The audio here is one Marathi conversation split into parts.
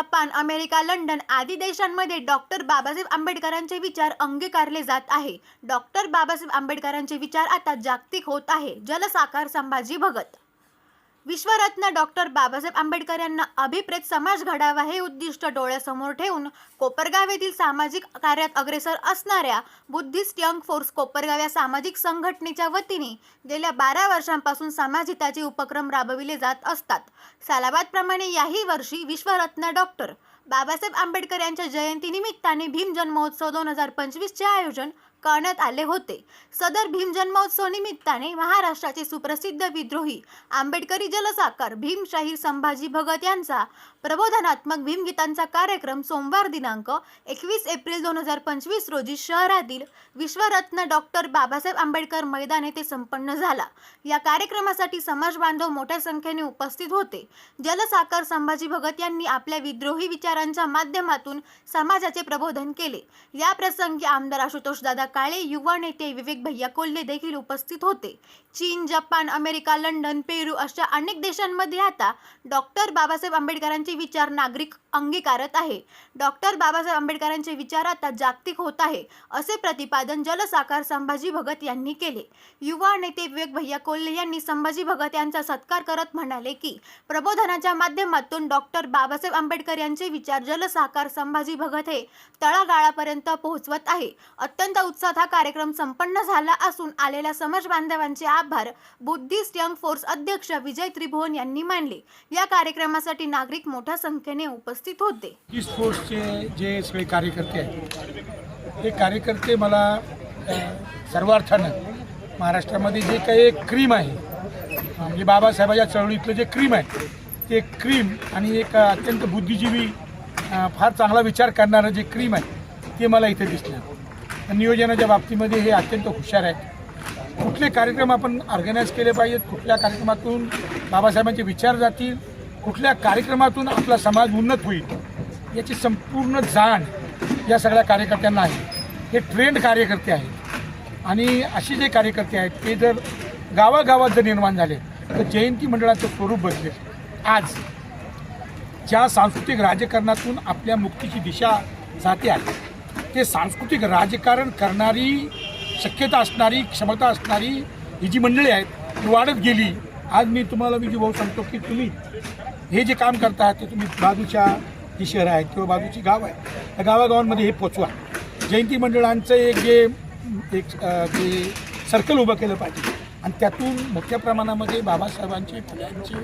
जपान अमेरिका लंडन आदी देशांमध्ये डॉक्टर बाबासाहेब आंबेडकरांचे विचार अंगीकारले जात आहे. डॉक्टर बाबासाहेब आंबेडकरांचे विचार आता जागतिक होत आहे. जलसाकार संभाजी भगत विश्वरत्न डॉक्टर बाबासाहेब आंबेडकर यांना अभिप्रेत समाज घडावा हे उद्दिष्ट डोळ्यासमोर ठेवून कोपरगाव येथील सामाजिक कार्यात अग्रेसर असणाऱ्या बुद्धिस्ट यंग फोर्स कोपरगाव या सामाजिक संघटनेच्या वतीने गेल्या बारा वर्षांपासून समाजहिताचे उपक्रम राबविले जात असतात. सालाबादप्रमाणे याही वर्षी विश्वरत्न डॉक्टर बाबासाहेब आंबेडकर यांच्या जयंतीनिमित्ताने भीम जन्मोत्सव दोन हजार पंचवीसचे आयोजन करण्यात आले होते. सदर भीम जन्मोत्सव निमित्ताने महाराष्ट्राचे सुप्रसिद्ध विद्रोही आंबेडकरी जलसाकार भीमशाहीर संभाजी भगत यांचा प्रबोधनात्मक भीमगीतांचा कार्यक्रम सोमवार दिनांक एकवीस एप्रिल दोन हजार पंचवीस रोजी शहरातील विश्वरत्न डॉक्टर बाबासाहेब आंबेडकर मैदान येथे संपन्न झाला. या कार्यक्रमासाठी समाज बांधव मोठ्या संख्येने उपस्थित होते. जलसाकार संभाजी भगत यांनी आपल्या विद्रोही विचारांच्या माध्यमातून समाजाचे प्रबोधन केले. या प्रसंगी आमदार आशुतोष दादा काळे युवा नेते विवेक भैया कोल्हे देखील उपस्थित होते. चीन जपान अमेरिका लंडन पेरू अशा अनेक देशांमध्ये आता डॉक्टर बाबासाहेब आंबेडकरांचे विचार नागरिक अंगीकारत आहे. डॉक्टर बाबासाहेब आंबेडकरांचे विचार आता जागतिक होत आहे असे प्रतिपादन जलसाकार संभाजी भगत यांनी केले. युवा नेते विवेक भैया कोल्हे यांनी संभाजी भगत यांचा सत्कार करत म्हणाले की प्रबोधनाच्या माध्यमातून डॉक्टर बाबासाहेब आंबेडकर यांचे विचार जलसाकार संभाजी भगत हे तळागाळापर्यंत पोहोचवत आहे. अत्यंत उत्साहात हा कार्यक्रम संपन्न झाला असून आलेल्या समाज बांधवांचे आभार बुद्धिस्ट यंग फोर्स अध्यक्ष विजय त्रिभुवन यांनी मानले. या कार्यक्रमासाठी नागरिक मोठ्या संख्येने उपस्थित होते. ई स्पोर्ट्सचे जे सगळे कार्यकर्ते आहेत ते कार्यकर्ते मला सर्वार्थानं महाराष्ट्रामध्ये जे काही एक क्रीम आहे म्हणजे बाबासाहेबाच्या चळवळीतलं जे क्रीम आहे ते क्रीम आणि एक अत्यंत बुद्धिजीवी फार चांगला विचार करणारं जे क्रीम आहे ते मला इथे दिसलं. नियोजनाच्या बाबतीमध्ये हे अत्यंत हुशार आहेत. कुठले कार्यक्रम आपण ऑर्गनाईज केले पाहिजेत कुठल्या कार्यक्रमातून बाबासाहेबांचे विचार जातील कुठल्या कार्यक्रमातून आपला समाज उन्नत होईल याची संपूर्ण जाण या सगळ्या कार्यकर्त्यांना आहे. हे ट्रेंड कार्यकर्ते आहेत. आणि असे जे कार्यकर्ते आहेत ते जर गावागावात जर निर्माण झाले तर जयंती मंडळाचं स्वरूप बदलेल. आज ज्या सांस्कृतिक राजकारणातून आपल्या मुक्तीची दिशा जाते आहे ते सांस्कृतिक राजकारण करणारी शक्यता असणारी क्षमता असणारी ही जी मंडळी आहेत ती वाढत गेली. आज मी तुम्हाला मी भाऊ सांगतो की तुम्ही हे जे काम करता ते तुम्ही बाजूच्या जी शहरं आहेत किंवा बाजूची गाव आहे त्या गावागावांमध्ये हे पोचवा. जयंती मंडळांचं एक जे एक जे सर्कल उभं केलं पाहिजे. आणि त्यातून मोठ्या प्रमाणामध्ये बाबासाहेबांचे फुल्यांचे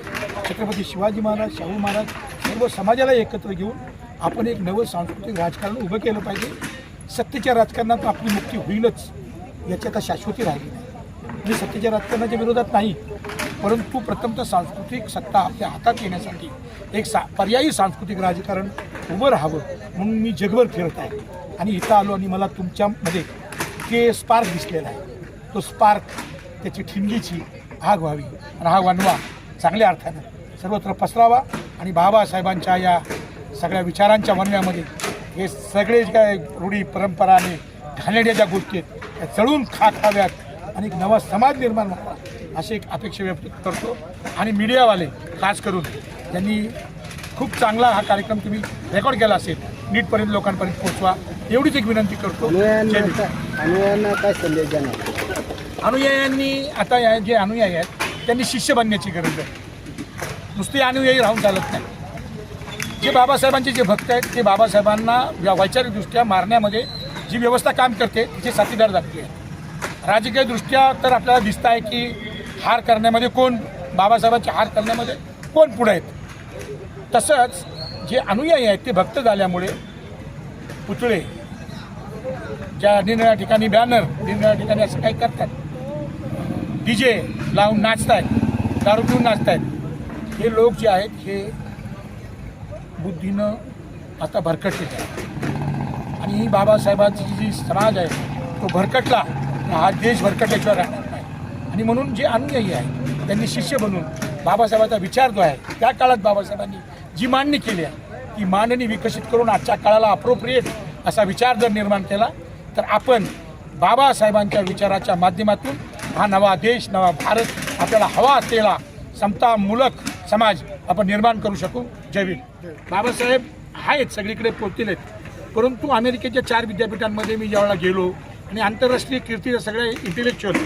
छत्रपती शिवाजी महाराज शाहू महाराज सर्व समाजाला एकत्र घेऊन आपण एक नवं सांस्कृतिक राजकारण उभं केलं पाहिजे. सत्तेच्या राजकारणात आपली मुक्ती होईलच याची आता शाश्वती राहिली नाही. मी सत्तेच्या राजकारणाच्या विरोधात नाही. परंतु प्रथमतः सांस्कृतिक सत्ता आपल्या हातात येण्यासाठी एक सा पर्यायी सांस्कृतिक राजकारण उभं राहावं म्हणून मी जगभर फिरत आहे. आणि इथं आलो आणि मला तुमच्यामध्ये ते स्पार्क दिसलेला आहे. तो स्पार्क त्याची ठिणगीची आग व्हावी. आणि हा वनवा चांगल्या अर्थानं सर्वत्र पसरावा आणि बाबासाहेबांच्या या सगळ्या विचारांच्या वनव्यामध्ये हे सगळे काय रूढी परंपराने आणि घाणेड्या ज्या गोष्टी आहेत त्या चळून खा खाव्यात आणि एक नवा समाज निर्माण व्हावा. अशी एक अपेक्षा व्यक्त करतो. आणि मीडियावाले खास करून त्यांनी खूप चांगला हा कार्यक्रम तुम्ही रेकॉर्ड केला असेल नीटपर्यंत लोकांपर्यंत पोहोचवा एवढीच एक विनंती करतो. काय संदेश अनुयायांनी आता या जे अनुयायी आहेत त्यांनी शिष्य बनण्याची गरज आहे. नुसते अनुयायी राहून चालत नाही. जे बाबासाहेबांचे जे भक्त आहेत ते बाबासाहेबांना व्या- वैचारिकदृष्ट्या मारण्यामध्ये जी व्यवस्था काम करते तिचे साथीदार जाती राजकीयदृष्ट्या तर आपल्याला दिसत आहे की हार करण्यामध्ये कोण? बाबासाहेबांची हार करण्यामध्ये कोण पुढे आहेत? तसंच जे अनुयायी आहेत ते भक्त झाल्यामुळे पुतळे ज्या निरनिळ्या ठिकाणी बॅनर निरनिळ्या ठिकाणी असं काही करतात डीजे लावून नाचतायत दारू पिऊन नाचतायत हे लोक जे आहेत हे बुद्धीनं आता भरकटलेत. आहेत आणि ही बाबासाहेबांची जी समाज आहे तो भरकटला. हा देश भरकटल्याशिवाय राहणार आणि म्हणून जे अनुयायी आहे त्यांनी शिष्य बनून बाबासाहेबांचा विचार जो आहे त्या काळात बाबासाहेबांनी जी मांडणी केली आहे ती मांडणी विकसित करून आजच्या काळाला अप्रोप्रिएट असा विचार जर निर्माण केला तर आपण बाबासाहेबांच्या विचाराच्या माध्यमातून हा नवा देश नवा भारत आपल्याला हवा असलेला समतामूलक समाज आपण निर्माण करू शकू. जयवीर बाबासाहेब आहेत सगळीकडे पोचतील आहेत परंतु अमेरिकेच्या चार विद्यापीठांमध्ये मी ज्यावेळेला गेलो आणि आंतरराष्ट्रीय कीर्तीचे सगळे इंटेलेक्च्युअल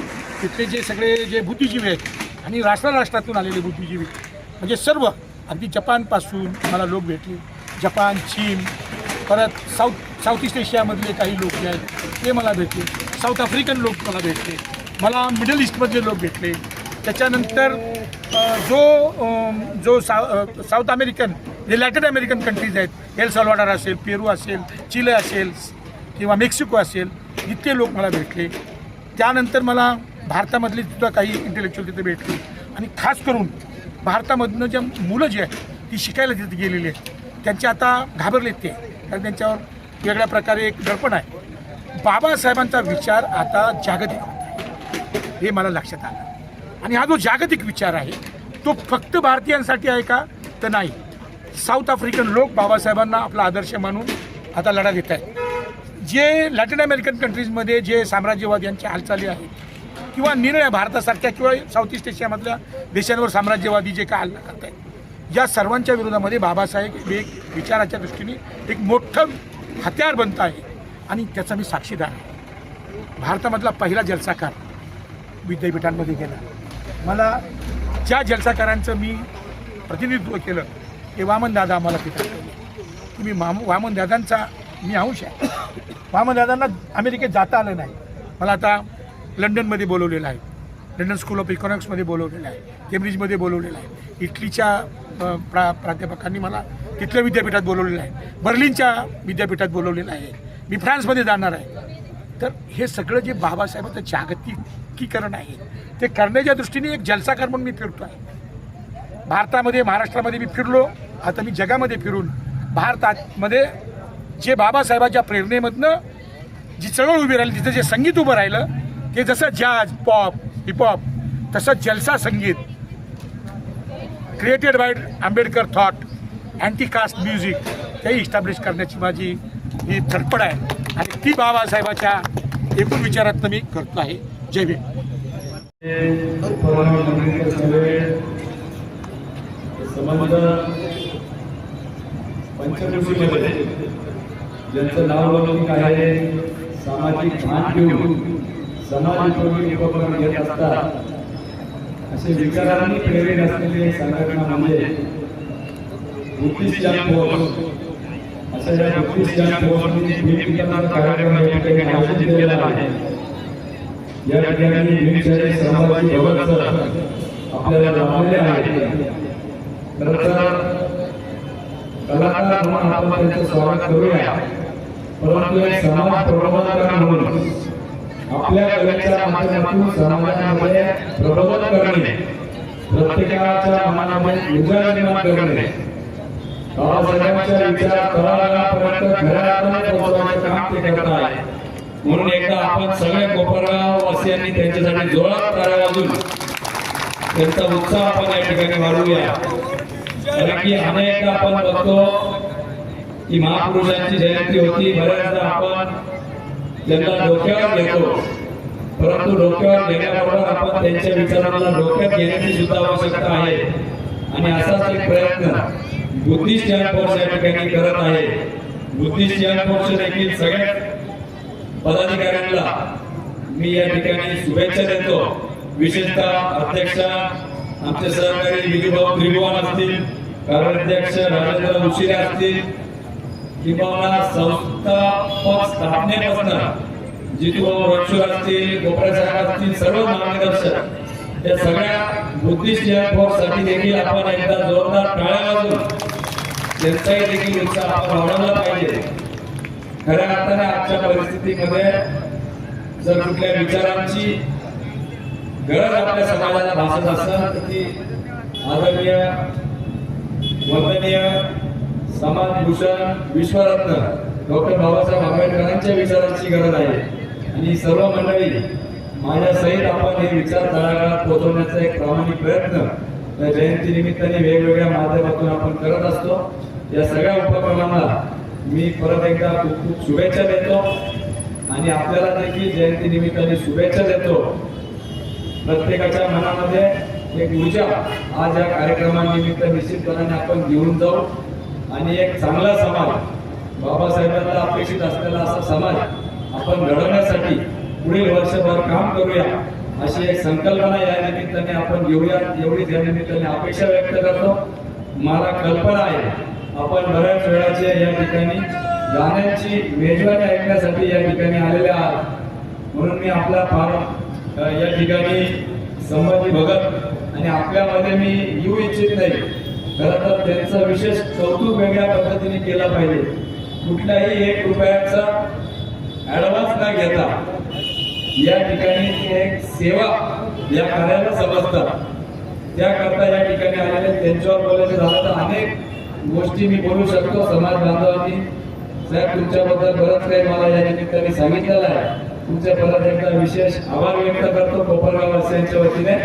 तिथले जे सगळे जे बुद्धिजीवी आहेत आणि राष्ट्राराष्ट्रातून आलेले बुद्धिजीवी. म्हणजे सर्व. अगदी जपानपासून मला लोक भेटले. जपान चीन परत साऊथ साऊथ ईस्ट एशियामधले काही लोक जे आहेत ते मला भेटले. साऊथ आफ्रिकन लोक मला भेटले. मला मिडल ईस्टमधले लोक भेटले. त्याच्यानंतर जो जो सा साऊथ अमेरिकन जे लॅटिन अमेरिकन कंट्रीज आहेत एल सलवाडार असेल पेरू असेल चिले असेल किंवा मेक्सिको असेल जितके लोक मला भेटले त्यानंतर मला भारतामधले सुद्धा काही इंटेलेक्च्युअल तिथे भेटले. आणि खास करून भारतामधनं ज्या मुलं जी आहेत ती शिकायला तिथे गेलेली आहेत. त्यांचे आता घाबरलेत ते. कारण त्यांच्यावर वेगळ्या प्रकारे एक दडपण आहे. बाबासाहेबांचा विचार आता जागतिक हे मला लक्षात आलं. आणि हा जो जागतिक विचार आहे तो फक्त भारतीयांसाठी आहे का? तर नाही. साऊथ आफ्रिकन लोक बाबासाहेबांना आपला आदर्श मानून आता लढा देत आहेत. जे लॅटिन अमेरिकन कंट्रीजमध्ये जे साम्राज्यवाद यांच्या हालचाली आहेत किंवा निर्णय भारतासारख्या किंवा साऊथ ईस्ट एशियामधल्या देशांवर साम्राज्यवादी जे काय हल्ला करत आहेत या सर्वांच्या विरोधामध्ये बाबासाहेब एक विचाराच्या दृष्टीने एक मोठं हत्यार बनत आहे. आणि त्याचा मी साक्षीदार आहे. भारतामधला पहिला जलसाकार विद्यापीठांमध्ये गेला. मला ज्या जलसाकारांचं मी प्रतिनिधित्व केलं ते वामनदादा आम्हाला तिथं तुम्ही मी माम वामनदादांचा मी अंश आहे. वामनदादांना अमेरिकेत जाता आलं नाही. मला आता लंडनमध्ये बोलवलेलं आहे. लंडन स्कूल ऑफ इकॉनॉमिक्समध्ये बोलवलेलं आहे. केम्ब्रिजमध्ये बोलवलेलं आहे. इटलीच्या प्रा प्राध्यापकांनी मला तिथल्या विद्यापीठात बोलवलेलं आहे. बर्लिनच्या विद्यापीठात बोलवलेलं आहे. मी फ्रान्समध्ये जाणार आहे. तर हे सगळं जे बाबासाहेबांचं जागतिकीकरण आहे ते करण्याच्या दृष्टीने एक जलसाकार म्हणून मी फिरतो आहे. भारतामध्ये महाराष्ट्रामध्ये मी फिरलो. आता मी जगामध्ये फिरून भारतामध्ये जे बाबासाहेबांच्या प्रेरणेमधनं जी चळवळ उभी राहिली तिथं जे संगीत उभं राहिलं ते जसं जॅज पॉप हिपहॉप तसं जलसा संगीत. Created by Ambedkar thought anti caste music ते इस्टॅब्लिश करण्याची माझी ही धडपड आहे. आणि ती बाबासाहेबाच्या एकूण विचारातनं मी करतो आहे. जय भीम. ज्यांचं नाव लौकिक आहे सामाजिक भान घेऊन समाजोपयोगी उपक्रम घेत असतात. असे विचारांनी प्रेरित असलेले संघटना म्हणजे बुद्धिस्ट जन फोर्स असं या बुद्धिस्ट जन फोर्सने भीम कार्यक्रम या ठिकाणी आयोजित केलेला आहे. या ठिकाणी भीमशाही सहभागी भगत आपल्याला लाभलेले आहे. खरं तर कलाकार म्हणून आपण त्यांचं स्वागत करूया. परंतु एक समाज प्रबोधनकार म्हणून आपल्या कलेच्या माध्यमातून समाजामध्ये प्रबोधन करणे प्रत्येकाच्या मनामध्ये उजाळा निर्माण करणे. बाबासाहेबांच्या विचार तळागाळापर्यंत घरापर्यंत पोहोचवण्याचं काम ते करत आहे. म्हणून एकदा आपण सगळे कोपरगाव वासियांनी त्यांच्यासाठी जोरात टाळ्या वाजून त्यांचा उत्साह आपण या ठिकाणी वाढवूया. कारण की अनेकदा आपण बघतो ही महापुरुषांची जयंती होती बऱ्याचदा आपण त्यांना डोक्यावर घेतो. परंतु डोक्यावर घेण्याबरोबर आपण त्यांच्या विचारांना डोक्यात घेण्याची सुद्धा आवश्यकता आहे. आणि असाच एक प्रयत्न बुद्धिस्ट जन फोर्स या ठिकाणी करत आहे. बुद्धिस्ट जन फोर्स देखील सगळ्या पदाधिकाऱ्यांना मी या ठिकाणी शुभेच्छा देतो. विशेषतः अध्यक्ष आमचे सहकारी विजूभाऊ त्रिभुवन असतील कार्याध्यक्ष राजेंद्र उशिरे असतील किंवा संस्थापक स्थापनेपासून जितूभाऊ रक्षक असतील गोपाळ साहेब असतील सर्व मार्गदर्शक त्या सगळ्या बुद्धिस्ट जन देखील आपण एकदा जोरदार टाळ्या वाजून त्यांचाही देखील उत्साह आपण वाढवला पाहिजे. खऱ्या अर्थाने आजच्या परिस्थितीमध्ये जर कुठल्या विचारांची गरज आपल्या समाजाला भासत असेल तर ती आदरणीय वंदनीय समाजभूषण विश्वरत्न डॉक्टर बाबासाहेब आंबेडकरांच्या विचारांची गरज आहे. आणि सर्व मंडळी माझ्या सहित आपण हे विचार तळागाळात पोहोचवण्याचा एक प्रामाणिक प्रयत्न या जयंती निमित्ताने वेगवेगळ्या माध्यमातून आपण करत असतो. या सगळ्या उपक्रमांना मी परत एकदा खूप खूप शुभेच्छा देतो. आणि आपल्याला देखील जयंती निमित्ताने शुभेच्छा देतो. प्रत्येकाच्या मनामध्ये एक ऊर्जा आज या कार्यक्रमानिमित्त निश्चितपणाने आपण घेऊन जाऊ. आणि एक चांगला समाज बाबासाहेबांना अपेक्षित असलेला असा समाज आपण घडवण्यासाठी पुढील वर्षभर काम करूया अशी एक संकल्पना या निमित्ताने आपण घेऊया. एवढीच या निमित्ताने अपेक्षा व्यक्त करतो. मला कल्पना आहे आपण बऱ्याच वेळाचे या ठिकाणी गाण्यांची मेजवानी ऐकण्यासाठी या ठिकाणी आलेले आहात. म्हणून मी आपला फार या ठिकाणी संबंधी बघत आणि आपल्यामध्ये मी येऊ इच्छित नाही. खरं तर त्यांचं विशेष कौतुक वेगळ्या पद्धतीने केला पाहिजे. कुठल्याही एक रुपयाचा ऍडव्हान्स न घेता या ठिकाणी एक सेवा या कार्याला समजतात. त्याकरता या ठिकाणी आलेले त्यांच्यावर बोलायचं झालं तर अनेक गोष्टी मी बोलू शकतो. समाज बांधवांनी साहेब तुमच्याबद्दल बरंच काही मला या निमित्ताने सांगितलेलं आहे. तुमच्या परत एकदा विशेष आभार व्यक्त करतो कोपरगाव वासियांच्या वतीने.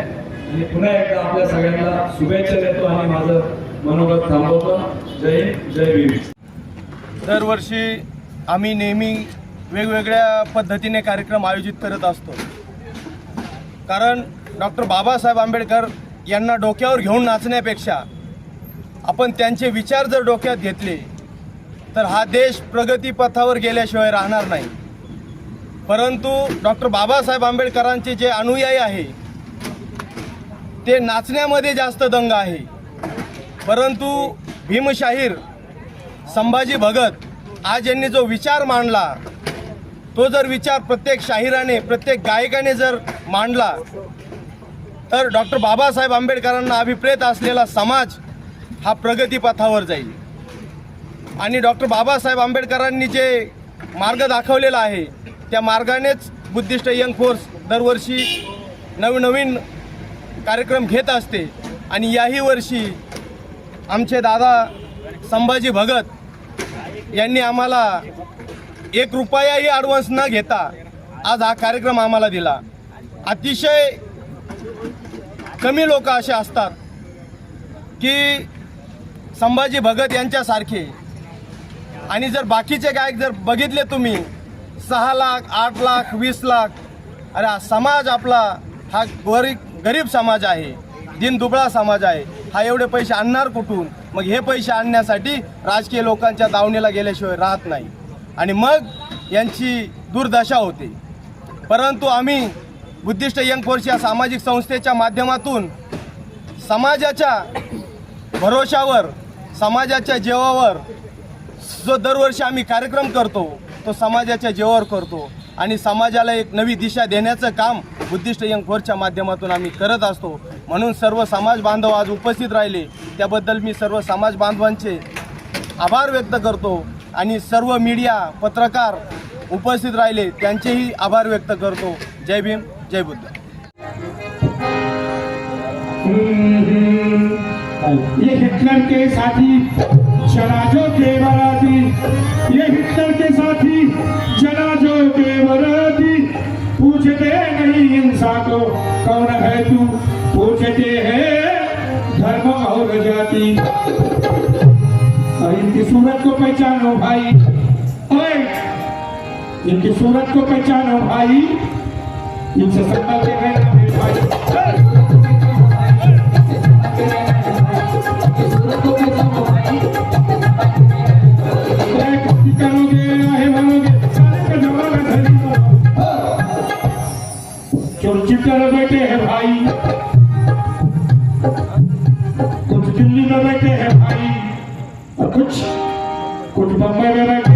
आणि पुन्हा एकदा आपल्या सगळ्यांना शुभेच्छा देतो आणि माझं मनोगत थांबवतो. जय जय भीम. दरवर्षी आम्ही नेहमी वेगवेगळ्या पद्धतीने कार्यक्रम आयोजित करत असतो. कारण डॉक्टर बाबासाहेब आंबेडकर यांना डोक्यावर घेऊन नाचण्यापेक्षा आपण त्यांचे विचार जर डोक्यात घेतले तर हा देश प्रगतीपथावर गेल्याशिवाय राहणार नाही. परंतु डॉक्टर बाबासाहेब आंबेडकरांचे जे अनुयायी आहे ते नाचण्यामध्ये जास्त दंग आहे. परंतु भीमशाहीर संभाजी भगत आज यांनी जो विचार मांडला तो जर विचार प्रत्येक शाहिराने प्रत्येक गायकाने जर मांडला तर डॉक्टर बाबासाहेब आंबेडकरांना अभिप्रेत असलेला समाज हा प्रगतीपथावर जाईल. आणि डॉक्टर बाबासाहेब आंबेडकरांनी जे मार्ग दाखवलेला आहे त्या मार्गानेच बुद्धिस्ट यंग फोर्स दरवर्षी नवनवीन कार्यक्रम घेत असते. आणि याही वर्षी आमचे दादा संभाजी भगत यांनी आम्हाला एक रुपयाही ॲडव्हान्स न घेता आज हा कार्यक्रम आम्हाला दिला. अतिशय कमी लोक असे असतात की संभाजी भगत यांच्यासारखे आणि जर बाकीचे गायक जर बघितले तुम्ही सहा लाख आठ लाख वीस लाख अरे समाज आपला हा गरीब गरीब समाज आहे दिन दुबळा समाज आहे. हा एवढे पैसे आणणार कुठून? मग हे पैसे आणण्यासाठी राजकीय लोकांच्या दावणीला गेल्याशिवाय राहत नाही. आणि मग यांची दुर्दशा होते. परंतु आम्ही बुद्धिस्ट यंग फोर्स या सामाजिक संस्थेच्या माध्यमातून समाजाच्या भरोशावर समाजाच्या जेवावर जो दरवर्षी आम्ही कार्यक्रम करतो तो समाजाच्या जेवावर करतो. आणि समाजाला एक नवी दिशा देण्याचं काम बुद्धिस्ट यंग फोरच्या माध्यमातून आम्ही करत असतो. म्हणून सर्व समाज बांधव आज उपस्थित राहिले. त्याबद्दल मी सर्व समाज बांधवांचे आभार व्यक्त करतो आणि सर्व मीडिया पत्रकार उपस्थित राहिले त्यांचेही आभार व्यक्त करतो. जय भीम जय बुद्ध. ये हिटलर के साथी जनाजों के बराती ये हिटलर के साथी जनाजों के बराती पूछते नहीं इंसान को कौन है तू? पूछते हैं, धर्म और जाति। इनकी सूरत को पहचानो भाई। ओए, इनकी सूरत को पहचानो भाई। इनसे संबंध रहना भाई? बैठे भाई। कुछ दिल्ली में बैठे हैं भाई। और कुछ कुछ बम्बई में बैठे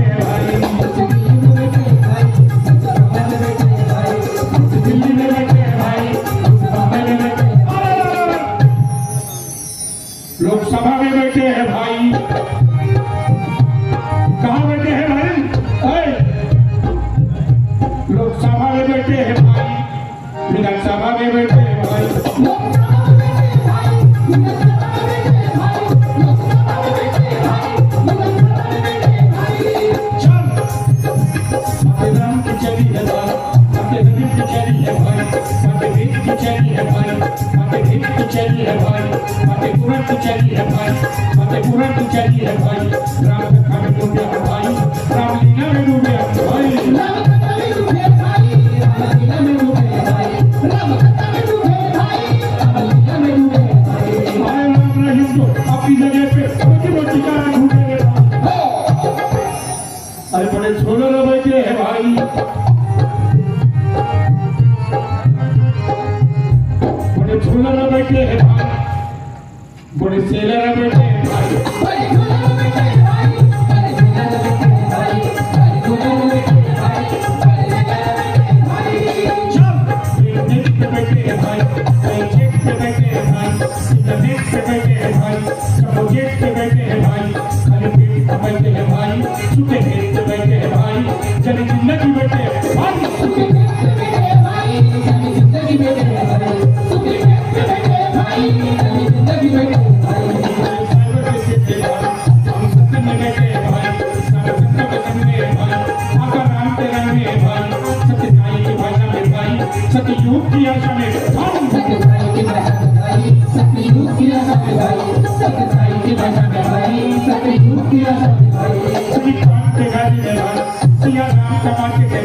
तुझ्या निर्भय माझे पुरण तुझ्या निर्भय Thank you.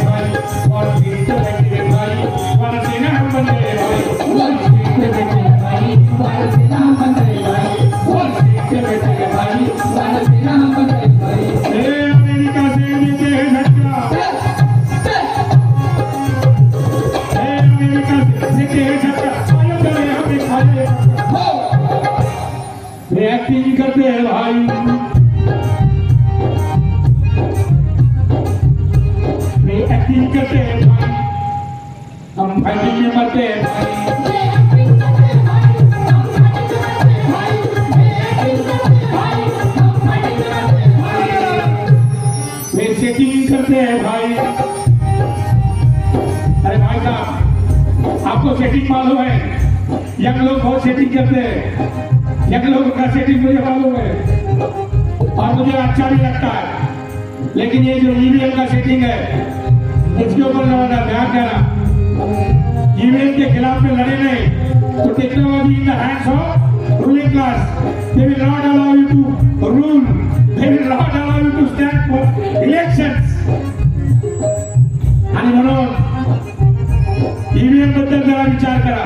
सेटिंग करते हैं भाई। अरे भाई साहब, आपको सेटिंग मालूम है यंग लोग बहुत सेटिंग करते हैं। यंग लोगों का सेटिंग मुझे मालूम है। और मुझे अच्छा भी लगता है। लेकिन ये जो ईवीएम का सेटिंग है इसके ऊपर ज़्यादा ध्यान देना। ईवीएम के खिलाफ में लड़े नहीं। तो technology in the hands of ruling class they will not allow you to rule they will not allow you to stand for elections आणि म्हणून ईव्हीएमबद्दल जरा विचार करा.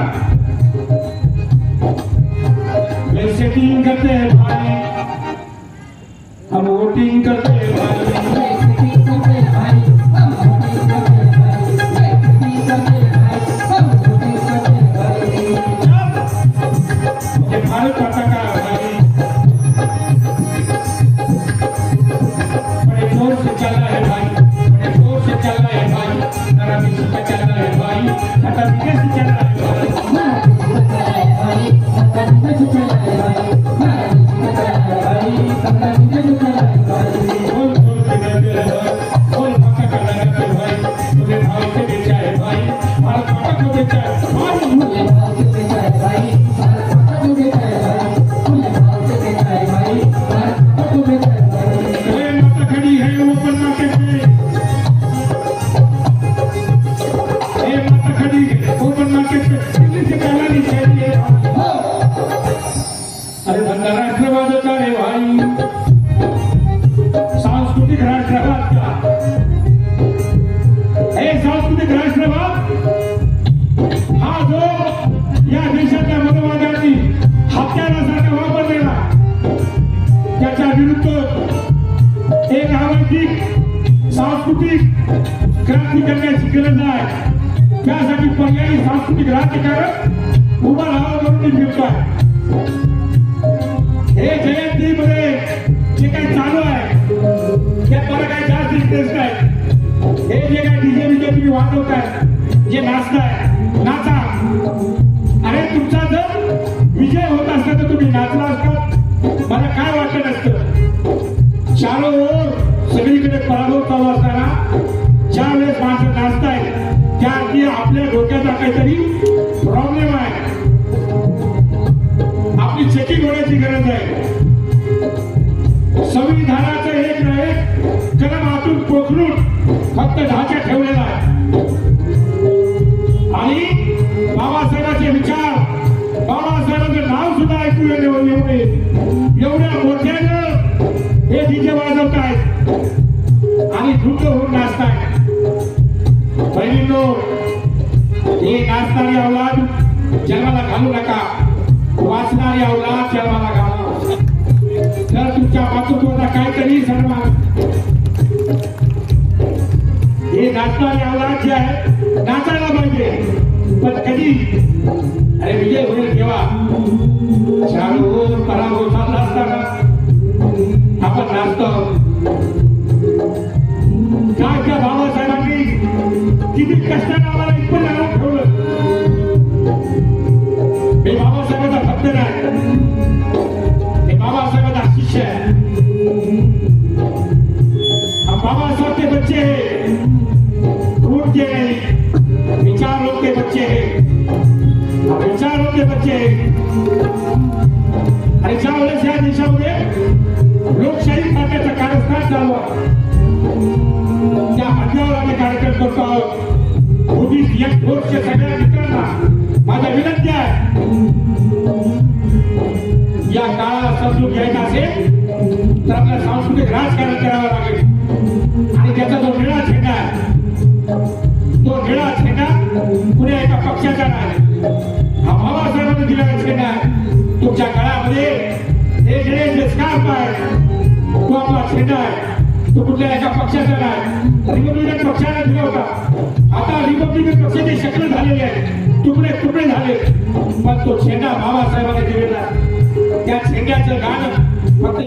सेटिंग करते भाई. हम वोटिंग करते. ভাই एक आर्थिक सांस्कृतिक क्रांती करण्याची गरज आहे. त्यासाठी पर्यायी सांस्कृतिक राजकारण उभा राहावं म्हणून मी फिरतोय हे जयंतीमध्ये जे काही चालू आहे त्यात मला काही जास्त इंटरेस्ट आहे. हे जे काही डीजे बीजे तुम्ही वाजवताय जे नाचताय नाचा. अरे तुमचा जर विजय होत असता तर तुम्ही नाचला असता. मला काय वाटत असतं? चारो ओर सगळीकडे पराभव चालू असताना ज्या वेळेस माणसं नाचताय त्या अर्थी आपल्या डोक्याचा काहीतरी प्रॉब्लेम आहे. आपली चेकिंग होण्याची गरज आहे. संविधानाचं एक ना एक कलम आतून पोखरून फक्त ढाचा डीजे वाजवत आहेत आणि धुंद होऊन नाचताय. बहिणींनो हे नाचणारी अवलाद जन्माला घालू नका. वाचणारी अवलाद जन्माला घाला. तर तुमच्या मातृत्वाचा काहीतरी सन्मान हे नाचणारे अवलाद जे आहे नाचायला पाहिजे. पण कधी? अरे विजय होईल तेव्हा शाळूर पराभव बाबासाहेबांनी किती कष्टाने आम्हाला इथपर्यंत आणून ठेवलं. मी बाबासाहेबांचा भक्त नाही मी बाबासाहेबांचा शिष्य आहे. हम के बच्चे हैं. खून के नहीं विचारों के बच्चे हैं. हम विचारों के बच्चे हैं. आणि ज्या वेळेस या देशामध्ये लोकशाही त्या हद्यावर आम्ही कार्यक्रम करतो आहोत. सगळ्या मित्रांना माझा विनंती आहे. या काळाला समजून घ्यायचा असेल तर आपल्याला सांस्कृतिक राजकारण करावं लागेल. आणि त्याचा जो निळा झेंडा तो निळा झेंडा कुण्या एका पक्षाचा नाही. हा बाबासाहेबांनी दिलेला झेंडा तुमच्या काळामध्ये हे निळे जे स्कार्फ आहे. तो आपला झेंडा आहे. तो कुठल्या एका पक्षाचा नाही. रिपब्लिकन पक्षाने दिला होता. आता रिपब्लिकन पक्षाचे शक्य झालेले आहेत तुकडे तुकडे झाले. पण तो झेंडा बाबासाहेबांनी दिलेला त्या झेंड्याचं गाणं फक्त